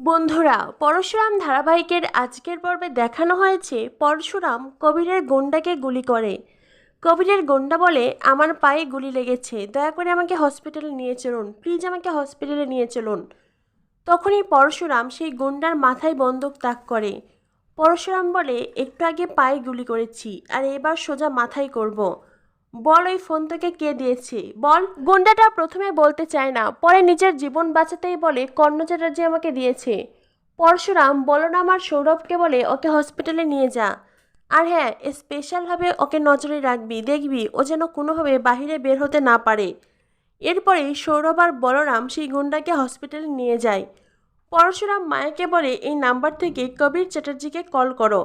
বন্ধুরা, পরশুরাম ধারাবাহিকের আজকের পর্বে দেখানো হয়েছে পরশুরাম কবিরের গন্ডাকে গুলি করে। কবিরের গন্ডা বলে, আমার পায়ে গুলি লেগেছে, দয়া করে আমাকে হসপিটালে নিয়ে চলুন, প্লিজ আমাকে হসপিটালে নিয়ে চলুন। তখনই পরশুরাম সেই গন্ডার মাথায় বন্দুক তাক করে। পরশুরাম বলে, একটু আগে পায়ে গুলি করেছি, আর এবার সোজা মাথায় করব। বল, ওই ফোন তোকে কে দিয়েছে? বল। গুন্ডাটা প্রথমে বলতে চায় না, পরে নিজের জীবন বাঁচাতেই বলে, কর্ণ চ্যাটার্জি আমাকে দিয়েছে। পরশুরাম, বলো না আমার সৌরভকে বলে, ওকে হসপিটালে নিয়ে যা। আর হ্যাঁ স্পেশালভাবে ওকে নজরে রাখবি, দেখবি, ও যেন কোনোভাবে বাহিরে বের হতে না পারে। এরপরেই সৌরভ আর বলরাম সেই গুন্ডাকে হসপিটালে নিয়ে যায়। পরশুরাম মায়াকে বলে, এই নাম্বার থেকে কবির চ্যাটার্জিকে কল করো।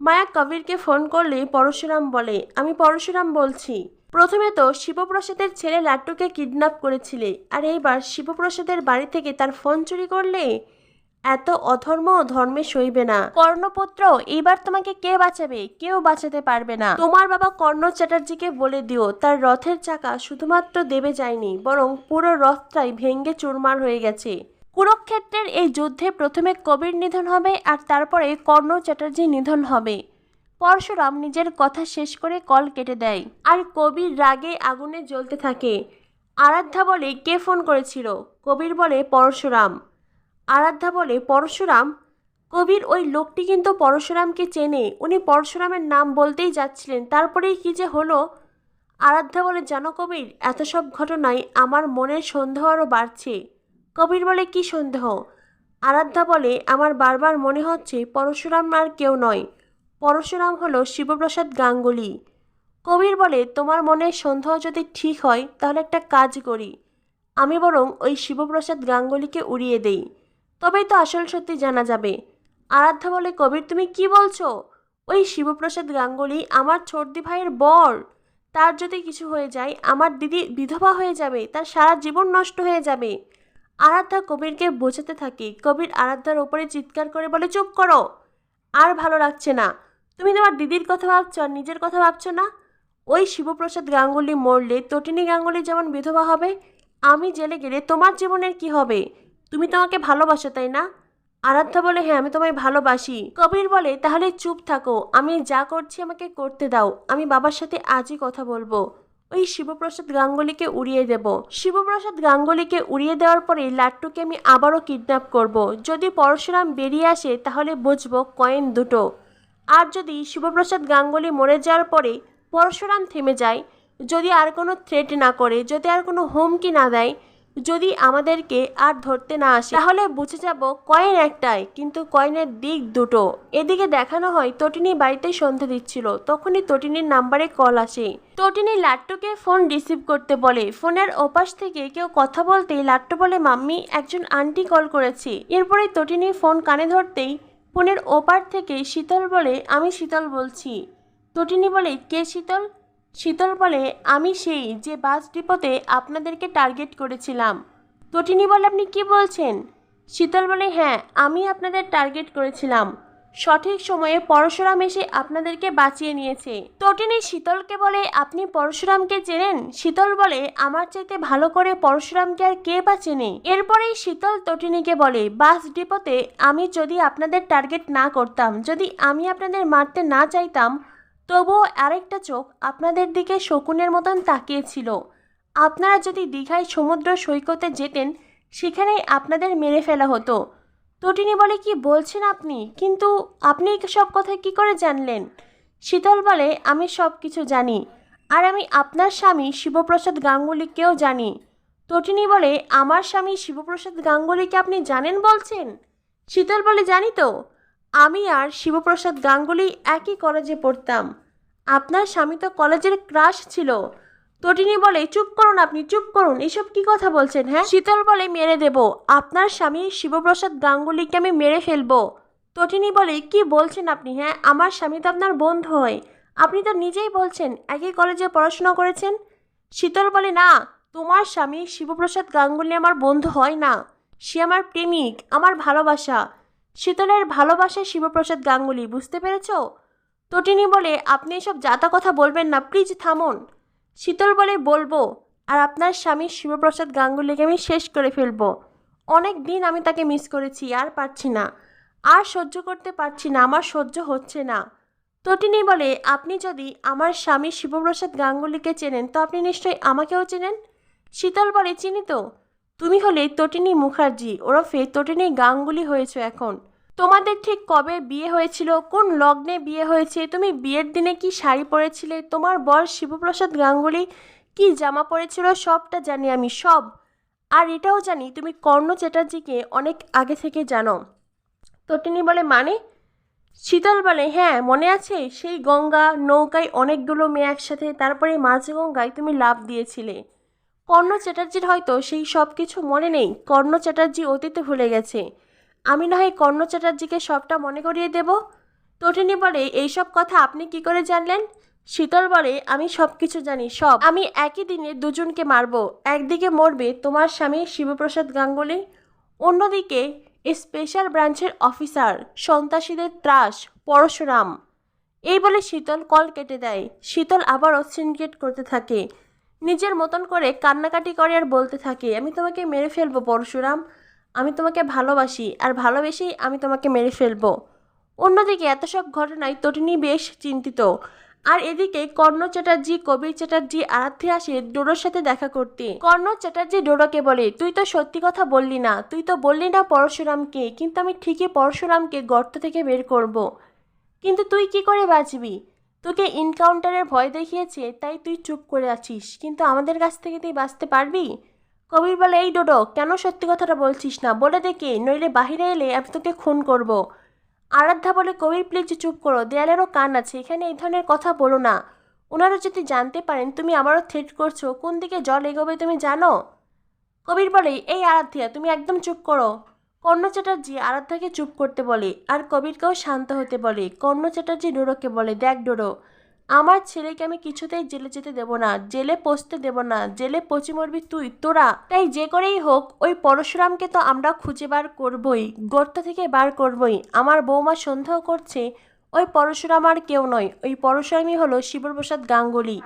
মায়া কবিরকে ফোন করলে পরশুরাম বলে, আমি পরশুরাম বলছি। প্রথমে তো শিবপ্রসাদের ছেলে লাট্টুকে কিডন্যাপ করেছিলে, আর এইবার শিবপ্রসাদের বাড়ি থেকে তার ফোন চুরি করলে? এত অধর্ম ধর্মে সইবে না। কর্ণপুত্র, এইবার তোমাকে কে বাঁচাবে? কেউ বাঁচাতে পারবে না। তোমার বাবা কর্ণ চ্যাটার্জিকে বলে দিও, তার রথের চাকা শুধুমাত্র দেবে যায়নি, বরং পুরো রথটাই ভেঙ্গে চুরমার হয়ে গেছে। কুরুক্ষেত্রের এই যুদ্ধে প্রথমে কবির নিধন হবে আর তারপরে কর্ণ চ্যাটার্জি নিধন হবে। পরশুরাম নিজের কথা শেষ করে কল কেটে দেয়। আর কবির রাগে আগুনে জ্বলতে থাকে। আরাধ্যা বলে, কে ফোন করেছিল? কবির বলে, পরশুরাম। আরাধ্যা বলে, পরশুরাম? কবির, ওই লোকটি কিন্তু পরশুরামকে চেনে। উনি পরশুরামের নাম বলতেই যাচ্ছিলেন। তারপরেই কি যে হলো? আরাধ্যা বলে, জানো কবির, এত সব ঘটনায় আমার মনের সন্দেহ আরও বাড়ছে। কবির বলে, কি সন্দেহ? আরাধ্যা বলে, আমার বারবার মনে হচ্ছে পরশুরাম আর কেউ নয়। পরশুরাম হলো শিবপ্রসাদ গাঙ্গুলি। কবির বলে, তোমার মনের সন্দেহ যদি ঠিক হয়, তাহলে একটা কাজ করি। আমি বরং ওই শিবপ্রসাদ গাঙ্গুলিকে উড়িয়ে দেই। তবেই তো আসল সত্যি জানা যাবে। আরাধ্যা বলে, কবির, তুমি কি বলছো? ওই শিবপ্রসাদ গাঙ্গুলি আমার ছোটদি ভাইয়ের বর। তার যদি কিছু হয়ে যায়, আমার দিদি বিধবা হয়ে যাবে, তার সারা জীবন নষ্ট হয়ে যাবে। আরাধ্যা কবিরকে বোঝাতে থাকে। কবির আরাধ্যার ওপরে চিৎকার করে বলে, চুপ করো। আর ভালো লাগছে না। তুমি তোমার দিদির কথা ভাবছ, নিজের কথা ভাবছ না? ওই শিবপ্রসাদ গাঙ্গুলি মরলে তটিনী গাঙ্গুলি যেমন বিধবা হবে, আমি জেলে গেলে তোমার জীবনের কি হবে? তুমি তোমাকে ভালোবাসো, তাই না? আরাধ্যা বলে হ্যাঁ আমি তোমায় ভালোবাসি। কবির বলে, তাহলে চুপ থাকো। আমি যা করছি আমাকে করতে দাও। আমি বাবার সাথে আজই কথা বলব। ওই শিবপ্রসাদ গাঙ্গুলিকে উড়িয়ে দেব শিবপ্রসাদ গাঙ্গুলিকে উড়িয়ে দেওয়ার পরে লাট্টুকে আমি আবারও কিডন্যাপ করব। যদি পরশুরাম বেরিয়ে আসে, তাহলে বুঝব কয়েন দুটো আর যদি শিবপ্রসাদ গাঙ্গুলি মরে যাওয়ার পরে পরশুরাম থেমে যায়, যদি আর কোনো থ্রেট না করে, যদি আর কোনো হুমকি না দেয় যদি আমাদেরকে আর ধরতে না আসে, তাহলে বুঝে যাব কয়েন একটাই, কিন্তু কয়েনের দিক দুটো। এদিকে দেখানো হয় তটিনী বাড়িতে সন্ধে দিচ্ছিল, তখনই তটিনীর নাম্বারে কল আসে। তটিনী লাট্টুকে ফোন রিসিভ করতে বলে, ফোনের ওপাশ থেকে কেউ কথা বলতেই লাট্টু বলে, মাম্মি, একজন আন্টি কল করেছে। এরপরে তটিনী ফোন কানে ধরতেই ফোনের ওপার থেকে শীতল বলে, আমি শীতল বলছি। তটিনী বলে, কে শীতল? শীতল বলে, আমি সেই যে বাস ডিপোতে আপনাদেরকে টার্গেট করেছিলাম। তটিনী বলে, আপনি কি বলছেন? শীতল বলে হ্যাঁ আমি আপনাদের টার্গেট করেছিলাম। সঠিক সময়ে পরশুরাম এসে আপনাদেরকে বাঁচিয়ে নিয়েছে। তটিনী শীতলকে বলে, আপনি পরশুরামকে চেনেন? শীতল বলে, আমার চাইতে ভালো করে পরশুরামকে আর কে বা চেনে? এরপরেই শীতল তটিনীকে বলে, বাস ডিপোতে আমি যদি আপনাদের টার্গেট না করতাম, যদি আমি আপনাদের মারতে না চাইতাম তবুও আরেকটা চোখ আপনাদের দিকে শকুনের মতন তাকিয়েছিল। আপনারা যদি দীঘায় সমুদ্র সৈকতে যেতেন, সেখানেই আপনাদের মেরে ফেলা হতো। তটিনী বলে, কি বলছেন আপনি? কিন্তু আপনি সব কথা কি করে জানলেন? শীতল বলে, আমি সব কিছু জানি। আর আমি আপনার স্বামী শিবপ্রসাদ গাঙ্গুলিকেও জানি। তটিনী বলে, আমার স্বামী শিবপ্রসাদ গাঙ্গুলিকে আপনি জানেন বলছেন? শীতল বলে, জানি তো। আমি আর শিবপ্রসাদ গাঙ্গুলি একই কলেজে পড়তাম। আপনার স্বামী তো কলেজের ক্রাশ ছিল। তটিনী বলে, চুপ করুন আপনি, চুপ করুন, এসব কি কথা বলছেন হ্যাঁ? শীতল বলে, মেরে দেব। আপনার স্বামী শিবপ্রসাদ গাঙ্গুলিকে আমি মেরে ফেলব। তটিনী বলে, কি বলছেন আপনি হ্যাঁ? আমার স্বামী তো আপনার বন্ধু হয়। আপনি তো নিজেই বলছেন, একই কলেজে পড়াশোনা করেছেন? শীতল বলে, না, তোমার স্বামী শিবপ্রসাদ গাঙ্গুলি আমার বন্ধু হয় না। সে আমার প্রেমিক, আমার ভালোবাসা। শীতলের ভালোবাসা শিবপ্রসাদ গাঙ্গুলি, বুঝতে পেরেছ? তটিনী বলে, আপনি এসব যাতা কথা বলবেন না প্লিজ থামুন। শীতল বলে, বলব, আর আপনার স্বামী শিবপ্রসাদ গাঙ্গুলিকে আমি শেষ করে ফেলব। অনেক দিন আমি তাকে মিস করেছি, আর পারছি না। আর সহ্য করতে পারছি না, আমার সহ্য হচ্ছে না। তটিনী বলে, আপনি যদি আমার স্বামী শিবপ্রসাদ গাঙ্গুলিকে চেনেন, তো আপনি নিশ্চয়ই আমাকেও চেনেন? শীতল বলে, চিনি তো। তুমি হলে তটিনী মুখার্জি, ওরফে তটিনী গাঙ্গুলি হয়েছো এখন। তোমাদের ঠিক কবে বিয়ে হয়েছিল? কোন লগ্নে বিয়ে হয়েছে? তুমি বিয়ের দিনে কি শাড়ি পরেছিলে? তোমার বর শিবপ্রসাদ গাঙ্গুলি কি জামা পরেছিল? সবটা জানি আমি, সব। আর এটাও জানি, তুমি কর্ণ চ্যাটার্জিকে অনেক আগে থেকে জানো। তটিনী বলে মানে? শীতল বলে হ্যাঁ মনে আছে? সেই গঙ্গা, নৌকায় অনেকগুলো মেয়ে একসাথে, তারপরে মাঝে গঙ্গায় তুমি লাভ দিয়েছিলে। কর্ণ চ্যাটার্জির হয়তো সেই সব কিছু মনে নেই। কর্ণ চ্যাটার্জি অতীতে ভুলে গেছে। আমি না হয় কর্ণ চ্যাটার্জিকে সবটা মনে করিয়ে দেব? তটিনী বলে, এইসব কথা আপনি কি করে জানলেন? শীতল বলে, আমি সব কিছু জানি, সব। আমি একই দিনে দুজনকে মারবো। একদিকে মরবে তোমার স্বামী শিবপ্রসাদ গাঙ্গুলি, অন্যদিকে স্পেশাল ব্রাঞ্চের অফিসার সন্ত্রাসীদের ত্রাস, পরশুরাম। এই বলে শীতল কল কেটে দেয়। শীতল আবারও সিনক্রেট করতে থাকে। নিজের মতন করে কান্নাকাটি করে আর বলতে থাকে, আমি তোমাকে মেরে ফেলব, পরশুরাম। আমি তোমাকে ভালোবাসি, আর ভালোবেসেই আমি তোমাকে মেরে ফেলব। অন্যদিকে এত সব ঘটনায় তটিনী বেশ চিন্তিত। আর এদিকে কর্ণ চ্যাটার্জি, কবির চ্যাটার্জি, আরাধ্যে আসে ডোডোর সাথে দেখা করতে। কর্ণ চ্যাটার্জি ডোডোকে বলে, তুই তো সত্যি কথা বললি না। তুই তো বললি না পরশুরামকে, কিন্তু আমি ঠিকই পরশুরামকে গর্ত থেকে বের করব। কিন্তু তুই কি করে বাঁচবি? তোকে ইনকাউন্টারের ভয় দেখিয়েছে, তাই তুই চুপ করে আছিস। কিন্তু আমাদের কাছ থেকে তুই বাঁচতে পারবি? কবির বলে, এই ডোডো, কেন সত্যি কথাটা বলছিস না? বলে দেখি নইলে বাহিরে এলে আমি তোকে খুন করব। আরাধ্যা বলে, কবির প্লিজ চুপ করো, দেয়ালেরও কান আছে, এখানে এই ধরনের কথা বলো না। ওনারা যদি জানতে পারেন তুমি আমারও থ্রেট করছ, কোন দিকে জল এগোবে তুমি জানো? কবির বলে, এই আরাধ্যা, তুমি একদম চুপ করো। কর্ণ চ্যাটার্জি আরাধ্যাকে চুপ করতে বলে, আর কবিরকেও শান্ত হতে বলে, কর্ণ চ্যাটার্জি ডোরোকে বলে, দেখ ডোরো আমার ছেলেকে আমি কিছুতেই জেলে যেতে দেব না, জেলে পচতে দেব না, জেলে পচি মরবি তুই, তোরা। তাই যে করেই হোক, ওই পরশুরামকে তো আমরা খুঁজে বার করবই, গর্ত থেকে বার করবই। আমার বৌমা সন্দেহ করছে, ওই পরশুরাম আর কেউ নয়, ওই পরশুরামই হলো শিবপ্রসাদ গাঙ্গুলি।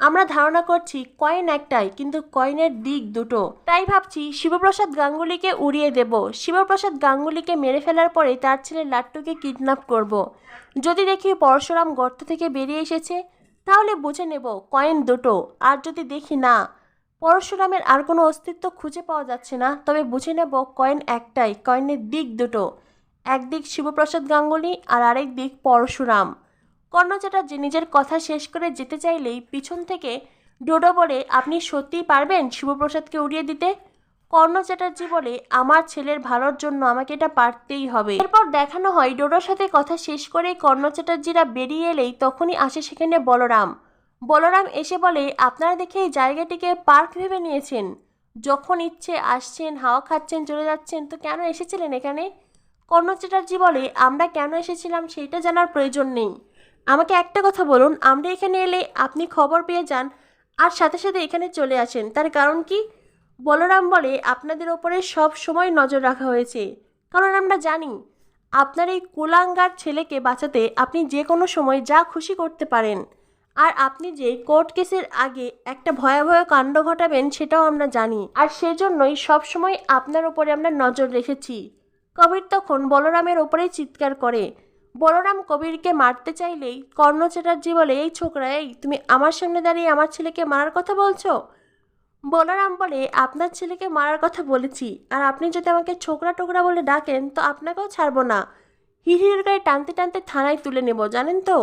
আমরা ধারণা করছি কয়েন একটাই, কিন্তু কয়েনের দিক দুটো। তাই ভাবছি শিবপ্রসাদ গাঙ্গুলিকে উড়িয়ে দেব। শিবপ্রসাদ গাঙ্গুলিকে মেরে ফেলার পরে তার ছেলে লাট্টুকে কিডন্যাপ করব। যদি দেখি পরশুরাম গর্ত থেকে বেরিয়ে এসেছে, তাহলে বুঝে নেব কয়েন দুটো। আর যদি দেখি না, পরশুরামের আর কোনো অস্তিত্ব খুঁজে পাওয়া যাচ্ছে না। তবে বুঝে নেব কয়েন একটাই, কয়েনের দিক দুটো। একদিক শিবপ্রসাদ গাঙ্গুলি আর আরেক দিক পরশুরাম। কর্ণ চ্যাটার্জি নিজের কথা শেষ করে যেতে চাইলেই পিছন থেকে ডোডো বলে, আপনি সত্যিই পারবেন শিবপ্রসাদকে উড়িয়ে দিতে? কর্ণ চ্যাটার্জি বলে, আমার ছেলের ভালোর জন্য আমাকে এটা পারতেই হবে। এরপর দেখানো হয়, ডোডোর সাথে কথা শেষ করে কর্ণ চ্যাটার্জিরা বেরিয়ে এলেই তখনই আসে সেখানে বলরাম। বলরাম এসে বলে, আপনারা দেখে এই জায়গাটিকে পার্ক ভেবে নিয়েছেন। যখন ইচ্ছে আসছেন, হাওয়া খাচ্ছেন, চলে যাচ্ছেন, তো কেন এসেছিলেন এখানে? কর্ণ চ্যাটার্জি বলে, আমরা কেন এসেছিলাম সেইটা জানার প্রয়োজন নেই। আমাকে একটা কথা বলুন, আমরা এখানে এলে আপনি খবর পেয়ে যান আর সাথে সাথে এখানে চলে আসেন। তার কারণ কি? বলরাম বলে, আপনাদের ওপরে সব সময় নজর রাখা হয়েছে। কারণ আমরা জানি, আপনার এই কুলাঙ্গার ছেলেকে বাঁচাতে আপনি যে কোনো সময় যা খুশি করতে পারেন। আর আপনি যে কোর্ট কেসের আগে একটা ভয়াবহ কাণ্ড ঘটাবেন সেটাও আমরা জানি। আর সেজন্যই সবসময় আপনার ওপরে আমরা নজর রেখেছি। কবির তখন বলরামের ওপরেই চিৎকার করে। বলরাম কবিরকে মারতে চাইলেই কর্ণ চ্যাটার্জি বলে, এই ছোকরা, এই, তুমি আমার সামনে দাঁড়িয়ে আমার ছেলেকে মারার কথা বলছো? বলরাম বলে, আপনার ছেলেকে মারার কথা বলেছি, আর আপনি যদি আমাকে ছোকরা টোকরা বলে ডাকেন, তো আপনাকেও ছাড়বো না। হিহির গায়ে টানতে টানতে থানায় তুলে নেব, জানেন তো?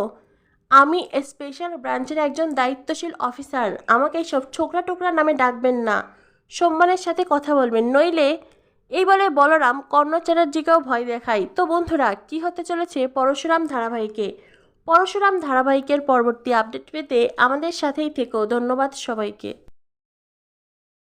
আমি স্পেশাল ব্রাঞ্চের একজন দায়িত্বশীল অফিসার আমাকে এইসব ছোকরা টোকরা নামে ডাকবেন না। সম্মানের সাথে কথা বলবেন, নইলে এই বলে বলরাম কর্ণ চ্যাটার্জিকেও ভয় দেখায়। তো বন্ধুরা, কি হতে চলেছে পরশুরাম ধারাবাহিকে? পরশুরাম ধারাবাহিকের পরবর্তী আপডেট পেতে আমাদের সাথেই থেকো। ধন্যবাদ সবাইকে।